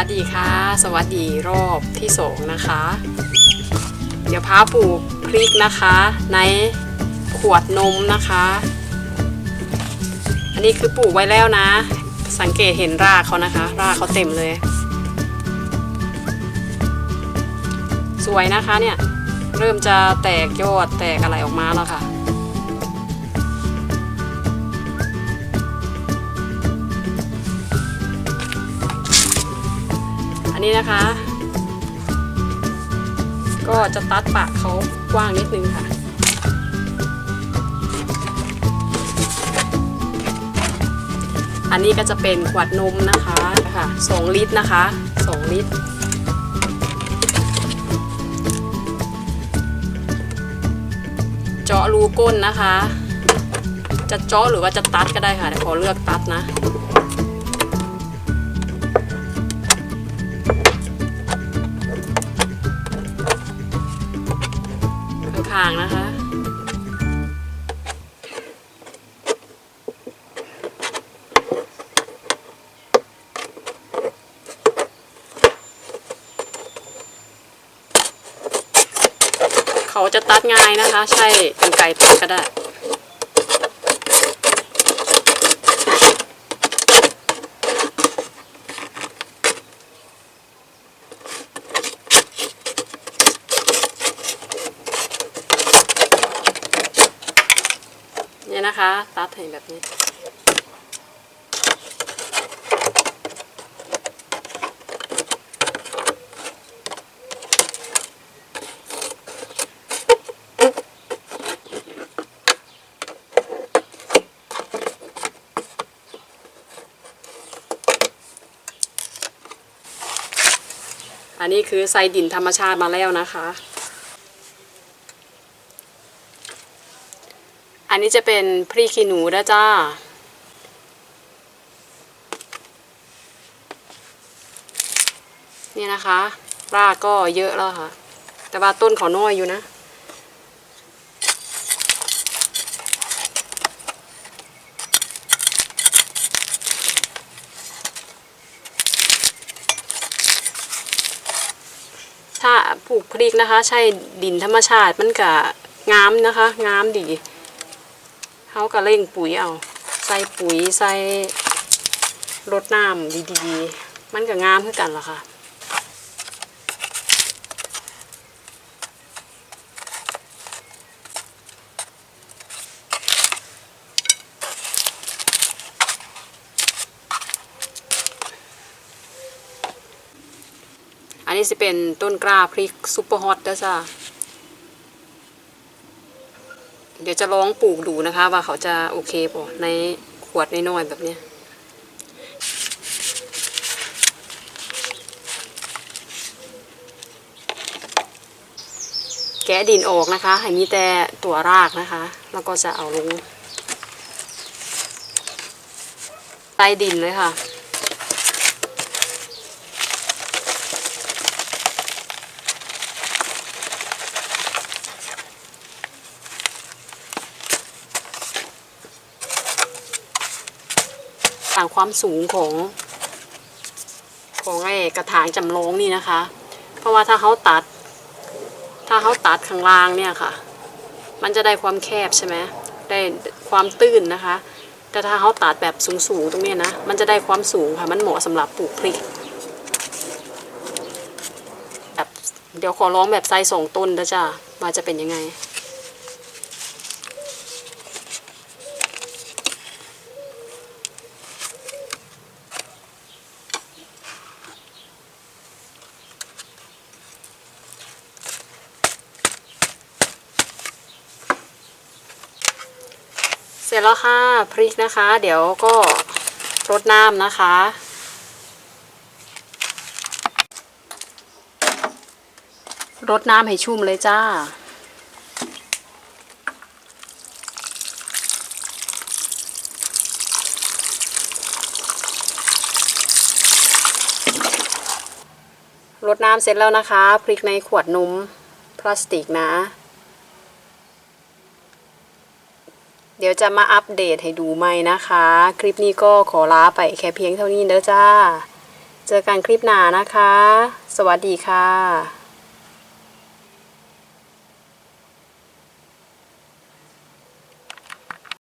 ัสดีค่ะ สวัสดีรอบที่สองนะคะ เดี๋ยวพาปลูกพริกนะคะ ในขวดนมนะคะ อันนี้คือปลูกไว้แล้วนะ สังเกตเห็นรากเขานะคะ รากเขาเต็มเลย สวยนะคะเนี่ย เริ่มจะแตกยอดแตกอะไรออกมาแล้วค่ะ นนี้นะคะ ก็จะตัดปากเขากว้างนิดนึงค่ะอันนี้ก็จะเป็นขวดนมนะคะค่ะสองลิตรนะคะสองลิตร เจาะรูก้นนะคะ จะเจาะหรือว่าจะตัดก็ได้ค่ะแต่ขอเลือกตัดนะ ข้างนะคะ เขาจะตัดง่ายนะคะ ใช่กันไก่ตัดก็ได้ เนี่ยนะคะ ตัดให้แบบนี้ อันนี้คือใส่ดินธรรมชาติมาแล้วนะคะ อันนี้จะเป็นพริกขี้หนูนะจ้า นี่นะคะ รากก็เยอะแล้วค่ะ แต่ว่าต้นเขาน้อยอยู่นะถ้าปลูกพริกนะคะ ใช่ดินธรรมชาติมันก็งามนะคะ งามดี เขาก็เร่งปุ๋ยเอา ใส่ปุ๋ยใส่รดน้ำดีๆ มันก็งามขึ้นกันล่ะค่ะอันนี้จะเป็นต้นกล้าพริกซุปเปอร์ฮอตนะจ้า เดี๋ยวจะลองปลูกดูนะคะ ว่าเขาจะโอเคป่ะในขวดน้อยๆแบบเนี้ยแกะดินออกนะคะ ให้มีแต่ตัวรากนะคะ แล้วก็จะเอาลงใต้ดินเลยค่ะ ต่างความสูงของ ของไอ้กระถางจำลองนี่นะคะ เพราะว่าถ้าเขาตัด ถ้าเขาตัดข้างล่างเนี่ยค่ะ มันจะได้ความแคบใช่ไหมได้ความตื้นนะคะ แต่ถ้าเขาตัดแบบสูงๆตรงนี้นะ มันจะได้ความสูงค่ะ มันเหมาะสำหรับปลูกพริกแบบเดี๋ยวขอร้องแบบไซส์สองต้นนะจ้ะว่าจะเป็นยังไง เสร็จแล้วค่ะพริกนะคะ เดี๋ยวก็รดน้ำนะคะ รดน้ำให้ชุ่มเลยจ้า รดน้ำเสร็จแล้วนะคะ พริกในขวดนมพลาสติกนะ เดี๋ยวจะมาอัปเดตให้ดูใหม่นะคะ คลิปนี้ก็ขอลาไปแค่เพียงเท่านี้เด้อจ้า เจอกันคลิปหน้านะคะ สวัสดีค่ะ